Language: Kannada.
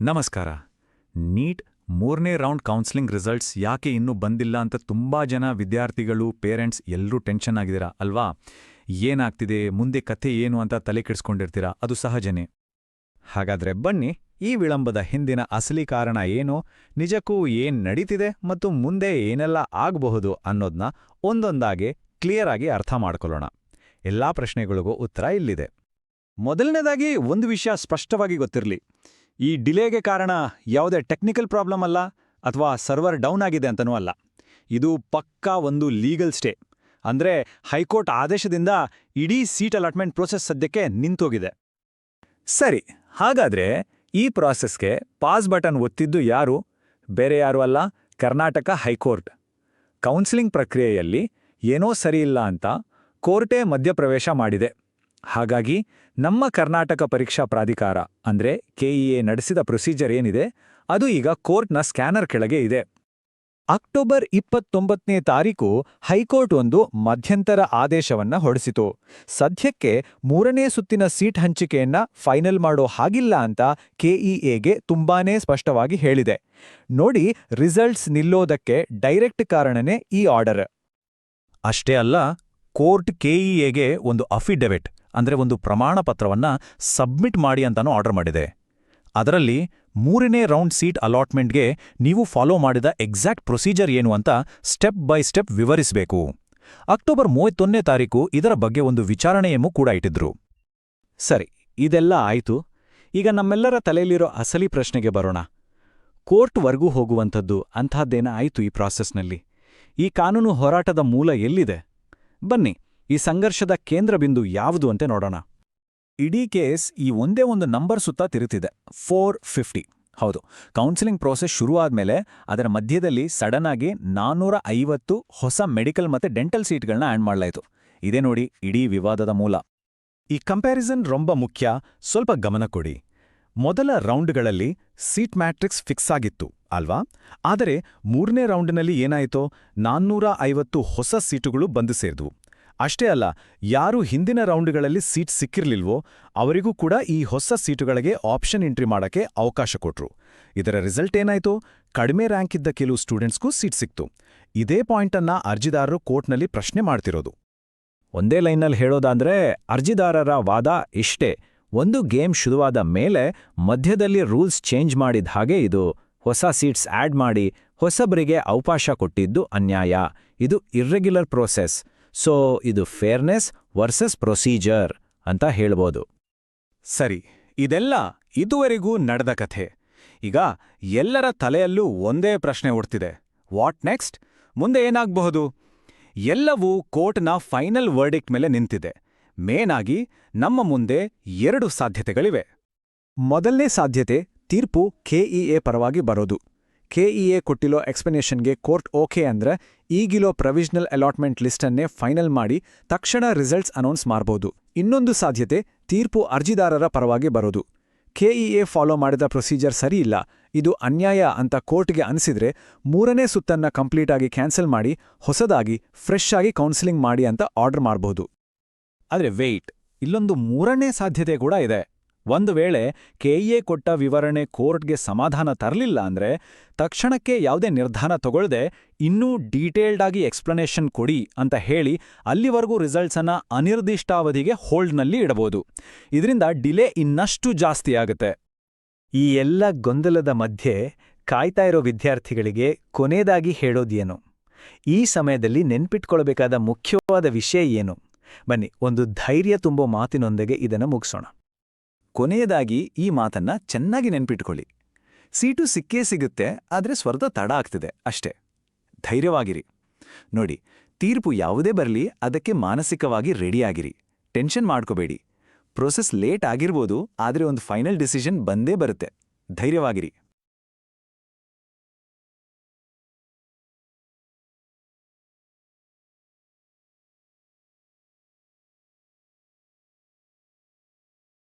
ನಮಸ್ಕಾರ. ನೀಟ್ ಮೂರನೇ ರೌಂಡ್ ಕೌನ್ಸಿಲಿಂಗ್ ರಿಸಲ್ಟ್ಸ್ ಯಾಕೆ ಇನ್ನೂ ಬಂದಿಲ್ಲ ಅಂತ ತುಂಬಾ ಜನ ವಿದ್ಯಾರ್ಥಿಗಳು ಪೇರೆಂಟ್ಸ್ ಎಲ್ಲರೂ ಟೆನ್ಷನ್ ಆಗಿದ್ದೀರಾ ಅಲ್ವಾ? ಏನಾಗ್ತಿದೆ? ಮುಂದೆ ಕಥೆ ಏನು ಅಂತ ತಲೆ ಕೆಡಿಸ್ಕೊಂಡಿರ್ತೀರಾ? ಅದು ಸಹಜನೇ. ಹಾಗಾದ್ರೆ ಬನ್ನಿ, ಈ ವಿಳಂಬದ ಹಿಂದಿನ ಅಸಲಿ ಕಾರಣ ಏನು? ನಿಜಕ್ಕೂ ಏನ್ ನಡೀತಿದೆ ಮತ್ತು ಮುಂದೆ ಏನೆಲ್ಲ ಆಗಬಹುದು ಅನ್ನೋದನ್ನ ಒಂದೊಂದಾಗಿ ಕ್ಲಿಯರ್ ಆಗಿ ಅರ್ಥ ಮಾಡ್ಕೊಳ್ಳೋಣ. ಎಲ್ಲಾ ಪ್ರಶ್ನೆಗಳಿಗೂ ಉತ್ತರ ಇಲ್ಲಿದೆ. ಮೊದಲನೇದಾಗಿ ಒಂದು ವಿಷಯ ಸ್ಪಷ್ಟವಾಗಿ ಗೊತ್ತಿರಲಿ. ಈ ಡಿಲೇಗೆ ಕಾರಣ ಯಾವುದೇ ಟೆಕ್ನಿಕಲ್ ಪ್ರಾಬ್ಲಮ್ ಅಲ್ಲ ಅಥವಾ ಸರ್ವರ್ ಡೌನ್ ಆಗಿದೆ ಅಂತನೂ ಅಲ್ಲ. ಇದು ಪಕ್ಕಾ ಒಂದು ಲೀಗಲ್ ಸ್ಟೇ. ಅಂದ್ರೆ ಹೈಕೋರ್ಟ್ ಆದೇಶದಿಂದ ಇಡೀ ಸೀಟ್ ಅಲಾಟ್ಮೆಂಟ್ ಪ್ರೋಸೆಸ್ ಸದ್ಯಕ್ಕೆ ನಿಂತೋಗಿದೆ. ಸರಿ, ಹಾಗಾದ್ರೆ ಈ ಪ್ರಾಸೆಸ್ಗೆ ಪಾಸ್ ಬಟನ್ ಒತ್ತಿದ್ದು ಯಾರು? ಬೇರೆ ಯಾರು ಅಲ್ಲ, ಕರ್ನಾಟಕ ಹೈಕೋರ್ಟ್. ಕೌನ್ಸಿಲಿಂಗ್ ಪ್ರಕ್ರಿಯೆಯಲ್ಲಿ ಏನೋ ಸರಿಯಿಲ್ಲ ಅಂತ ಕೋರ್ಟೇ ಮಧ್ಯಪ್ರವೇಶ ಮಾಡಿದೆ. ಹಾಗಾಗಿ ನಮ್ಮ ಕರ್ನಾಟಕ ಪರೀಕ್ಷಾ ಪ್ರಾಧಿಕಾರ, ಅಂದ್ರೆ ಕೆಇಎ ನಡೆಸಿದ ಪ್ರೊಸೀಜರ್ ಏನಿದೆ, ಅದು ಈಗ ಕೋರ್ಟ್ನ ಸ್ಕ್ಯಾನರ್ ಕೆಳಗೆ ಇದೆ. ಅಕ್ಟೋಬರ್ ಇಪ್ಪತ್ತೊಂಬತ್ತನೇ ತಾರೀಕು ಹೈಕೋರ್ಟ್ ಒಂದು ಮಧ್ಯಂತರ ಆದೇಶವನ್ನ ಹೊರಡಿಸಿತು. ಸದ್ಯಕ್ಕೆ ಮೂರನೇ ಸುತ್ತಿನ ಸೀಟ್ ಹಂಚಿಕೆಯನ್ನ ಫೈನಲ್ ಮಾಡೋ ಹಾಗಿಲ್ಲ ಅಂತ ಕೆಇಎಗೆ ತುಂಬಾನೇ ಸ್ಪಷ್ಟವಾಗಿ ಹೇಳಿದೆ. ನೋಡಿ ರಿಸಲ್ಟ್ಸ್ ನಿಲ್ಲೋದಕ್ಕೆ ಡೈರೆಕ್ಟ್ ಕಾರಣನೇ ಈ ಆರ್ಡರ್. ಅಷ್ಟೇ ಅಲ್ಲ ಕೋರ್ಟ್ ಕೆಇಎಗೆ ಒಂದು ಅಫಿಡೆವಿಟ್ ಅಂದ್ರೆ ಒಂದು ಪ್ರಮಾಣ ಪತ್ರವನ್ನ ಸಬ್ಮಿಟ್ ಮಾಡಿ ಅಂತಾನೂ ಆರ್ಡರ್ ಮಾಡಿದೆ. ಅದರಲ್ಲಿ ಮೂರನೇ ರೌಂಡ್ ಸೀಟ್ ಅಲಾಟ್ಮೆಂಟ್ಗೆ ನೀವು ಫಾಲೋ ಮಾಡಿದ ಎಕ್ಸಾಕ್ಟ್ ಪ್ರೊಸೀಜರ್ ಏನು ಅಂತ ಸ್ಟೆಪ್ ಬೈ ಸ್ಟೆಪ್ ವಿವರಿಸಬೇಕು. ಅಕ್ಟೋಬರ್ ಮೂವತ್ತೊಂದನೇ ತಾರೀಕು ಇದರ ಬಗ್ಗೆ ಒಂದು ವಿಚಾರಣೆಯನ್ನು ಕೂಡ ಇಟ್ಟಿದ್ರು. ಸರಿ, ಇದೆಲ್ಲ ಆಯಿತು. ಈಗ ನಮ್ಮೆಲ್ಲರ ತಲೆಯಲ್ಲಿರೋ ಅಸಲಿ ಪ್ರಶ್ನೆಗೆ ಬರೋಣ. ಕೋರ್ಟ್ವರೆಗೂ ಹೋಗುವಂಥದ್ದು ಅಂಥದ್ದೇನ ಆಯಿತು ಈ ಪ್ರಾಸೆಸ್ನಲ್ಲಿ ಈ ಕಾನೂನು ಹೋರಾಟದ ಮೂಲ ಎಲ್ಲಿದೆ? ಬನ್ನಿ, ಈ ಸಂಘರ್ಷದ ಕೇಂದ್ರ ಬಿಂದು ಯಾವುದು ಅಂತ ನೋಡೋಣ. ಇಡೀ ಕೇಸ್ ಈ ಒಂದೇ ಒಂದು ನಂಬರ್ ಸುತ್ತ ತಿರುತ್ತಿದೆ ಫೋರ್ ಫಿಫ್ಟಿ ಹೌದು ಕೌನ್ಸಿಲಿಂಗ್ ಪ್ರೋಸೆಸ್ ಶುರುವಾದ್ಮೇಲೆ ಅದರ ಮಧ್ಯದಲ್ಲಿ ಸಡನ್ ಆಗಿ ನಾನ್ನೂರ ಐವತ್ತು ಹೊಸ ಮೆಡಿಕಲ್ ಮತ್ತೆ ಡೆಂಟಲ್ ಸೀಟ್ಗಳನ್ನ ಆ್ಯಡ್ ಮಾಡಲಾಯಿತು. ಇದೇ ನೋಡಿ, ಇಡೀ ವಿವಾದದ ಮೂಲ. ಈ ಕಂಪ್ಯಾರಿಸನ್ ರೊಂಬ ಮುಖ್ಯ, ಸ್ವಲ್ಪ ಗಮನ ಕೊಡಿ. ಮೊದಲ ರೌಂಡ್ಗಳಲ್ಲಿ ಸೀಟ್ ಮ್ಯಾಟ್ರಿಕ್ಸ್ ಫಿಕ್ಸ್ ಆಗಿತ್ತು, ಅಲ್ವಾ? ಆದರೆ ಮೂರನೇ ರೌಂಡ್ನಲ್ಲಿ ಏನಾಯಿತೋ ನಾನ್ನೂರ ಐವತ್ತು ಹೊಸ ಸೀಟುಗಳು ಬಂದು ಸೇರಿದ್ವು. ಅಷ್ಟೇ ಅಲ್ಲ, ಯಾರು ಹಿಂದಿನ ರೌಂಡ್ಗಳಲ್ಲಿ ಸೀಟ್ ಸಿಕ್ಕಿರಲಿಲ್ವೋ, ಅವರಿಗೂ ಕೂಡ ಈ ಹೊಸ ಸೀಟುಗಳಿಗೆ ಆಪ್ಷನ್ ಎಂಟ್ರಿ ಮಾಡಕ್ಕೆ ಅವಕಾಶ ಕೊಟ್ರು. ಇದರ ರಿಸಲ್ಟ್ ಏನಾಯ್ತೋ, ಕಡಿಮೆ ರ್ಯಾಂಕ್ ಇದ್ದ ಕೆಲವು ಸ್ಟೂಡೆಂಟ್ಸ್ಗೂ ಸೀಟ್ ಸಿಕ್ತು. ಇದೇ ಪಾಯಿಂಟನ್ನ ಅರ್ಜಿದಾರರು ಕೋರ್ಟ್ನಲ್ಲಿ ಪ್ರಶ್ನೆ ಮಾಡ್ತಿರೋದು. ಒಂದೇ ಲೈನ್ನಲ್ಲಿ ಹೇಳೋದಾದ್ರೆ, ಅರ್ಜಿದಾರರ ವಾದ ಇಷ್ಟೇ. ಒಂದು ಗೇಮ್ ಶುರುವಾದ ಮೇಲೆ ಮಧ್ಯದಲ್ಲಿ ರೂಲ್ಸ್ ಚೇಂಜ್ ಮಾಡಿದ ಹಾಗೆ ಇದು. ಹೊಸ ಸೀಟ್ಸ್ ಆಡ್ ಮಾಡಿ, ಹೊಸಬರಿಗೆ ಅವಕಾಶ ಕೊಟ್ಟಿದ್ದು ಅನ್ಯಾಯ. ಇದು ಇರ್ರೆಗ್ಯುಲರ್ ಪ್ರೋಸೆಸ್ ಸೊ ಇದು ಫೇರ್ನೆಸ್ ವರ್ಸಸ್ ಪ್ರೊಸೀಜರ್ ಅಂತ ಹೇಳ್ಬೋದು. ಸರಿ, ಇದೆಲ್ಲ ಇದುವರೆಗೂ ನಡೆದ ಕಥೆ. ಈಗ ಎಲ್ಲರ ತಲೆಯಲ್ಲೂ ಒಂದೇ ಪ್ರಶ್ನೆ ಹುಡ್ತಿದೆ ವಾಟ್ ನೆಕ್ಸ್ಟ್ ಮುಂದೆ ಏನಾಗಬಹುದು? ಎಲ್ಲವೂ ಕೋರ್ಟ್ನ ಫೈನಲ್ ವರ್ಡಿಕ್ಟ್ ಮೇಲೆ ನಿಂತಿದೆ. ಮೇನ್ ಆಗಿ ನಮ್ಮ ಮುಂದೆ ಎರಡು ಸಾಧ್ಯತೆಗಳಿವೆ. ಮೊದಲನೇ ಸಾಧ್ಯತೆ, ತೀರ್ಪು ಕೆಇಎ ಪರವಾಗಿ ಬರೋದು. ಕೆಇಎ ಕೊಟ್ಟಿರೋ ಎಕ್ಸ್ಪ್ಲನೇಷನ್ಗೆ ಕೋರ್ಟ್ ಓಕೆ ಅಂದ್ರೆ ಈಗಿರೋ ಪ್ರೊವಿಷನಲ್ ಅಲಾಟ್ಮೆಂಟ್ ಲಿಸ್ಟನ್ನೇ ಫೈನಲ್ ಮಾಡಿ ತಕ್ಷಣ ರಿಸಲ್ಟ್ಸ್ ಅನೌನ್ಸ್ ಮಾಡ್ಬೋದು. ಇನ್ನೊಂದು ಸಾಧ್ಯತೆ, ತೀರ್ಪು ಅರ್ಜಿದಾರರ ಪರವಾಗಿ ಬರೋದು. ಕೆಇಎ ಫಾಲೋ ಮಾಡಿದ ಪ್ರೊಸೀಜರ್ ಸರಿಯಿಲ್ಲ ಇದು ಅನ್ಯಾಯ ಅಂತ ಕೋರ್ಟ್ಗೆ ಅನಿಸಿದ್ರೆ ಮೂರನೇ ಸುತ್ತನ್ನ ಕಂಪ್ಲೀಟಾಗಿ ಕ್ಯಾನ್ಸಲ್ ಮಾಡಿ ಹೊಸದಾಗಿ ಫ್ರೆಶ್ ಆಗಿ ಕೌನ್ಸಿಲಿಂಗ್ ಮಾಡಿ ಅಂತ ಆರ್ಡರ್ ಮಾಡಬಹುದು ಆದ್ರೆ ವೆಯ್ಟ್ ಇಲ್ಲೊಂದು ಮೂರನೇ ಸಾಧ್ಯತೆ ಕೂಡ ಇದೆ. ಒಂದು ವೇಳೆ ಕೆಇಎ ಕೊಟ್ಟ ವಿವರಣೆ ಕೋರ್ಟ್ಗೆ ಸಮಾಧಾನ ತರಲಿಲ್ಲ ಅಂದ್ರೆ ತಕ್ಷಣಕ್ಕೆ ಯಾವುದೇ ನಿರ್ಧಾರ ತಗೊಳ್ಳದೆ ಇನ್ನೂ ಡೀಟೇಲ್ಡ್ ಆಗಿ ಎಕ್ಸ್ಪ್ಲನೇಷನ್ ಕೊಡಿ ಅಂತ ಹೇಳಿ ಅಲ್ಲಿವರೆಗೂ ರಿಸಲ್ಟ್ಸನ್ನು ಅನಿರ್ದಿಷ್ಟಾವಧಿಗೆ ಹೋಲ್ಡ್ನಲ್ಲಿ ಇಡಬಹುದು. ಇದರಿಂದ ಡಿಲೇ ಇನ್ನಷ್ಟು ಜಾಸ್ತಿ ಆಗುತ್ತೆ. ಈ ಎಲ್ಲ ಗೊಂದಲದ ಮಧ್ಯೆ ಕಾಯ್ತಾ ಇರೋ ವಿದ್ಯಾರ್ಥಿಗಳಿಗೆ ಕೊನೆಯದಾಗಿ ಹೇಳೋದೇನು ಈ ಸಮಯದಲ್ಲಿ ನೆನ್ಪಿಟ್ಕೊಳ್ಬೇಕಾದ ಮುಖ್ಯವಾದ ವಿಷಯ ಏನು? ಬನ್ನಿ, ಒಂದು ಧೈರ್ಯ ತುಂಬೋ ಮಾತಿನೊಂದಿಗೆ ಇದನ್ನು ಮುಗಿಸೋಣ. ಕೊನೆಯದಾಗಿ ಈ ಮಾತನ್ನ ಚೆನ್ನಾಗಿ ನೆನ್ಪಿಟ್ಕೊಳ್ಳಿ. ಸೀಟು ಸಿಕ್ಕೇ ಸಿಗುತ್ತೆ, ಆದ್ರೆ ಸ್ವರ್ಧ ತಡ ಆಗ್ತಿದೆ, ಅಷ್ಟೇ. ಧೈರ್ಯವಾಗಿರಿ. ನೋಡಿ, ತೀರ್ಪು ಯಾವುದೇ ಬರಲಿ, ಅದಕ್ಕೆ ಮಾನಸಿಕವಾಗಿ ರೆಡಿಯಾಗಿರಿ. ಟೆನ್ಷನ್ ಮಾಡ್ಕೋಬೇಡಿ. ಪ್ರೊಸೆಸ್ ಲೇಟ್ ಆಗಿರ್ಬೋದು, ಆದರೆ ಒಂದು ಫೈನಲ್ ಡಿಸಿಷನ್ ಬಂದೇ ಬರುತ್ತೆ. ಧೈರ್ಯವಾಗಿರಿ.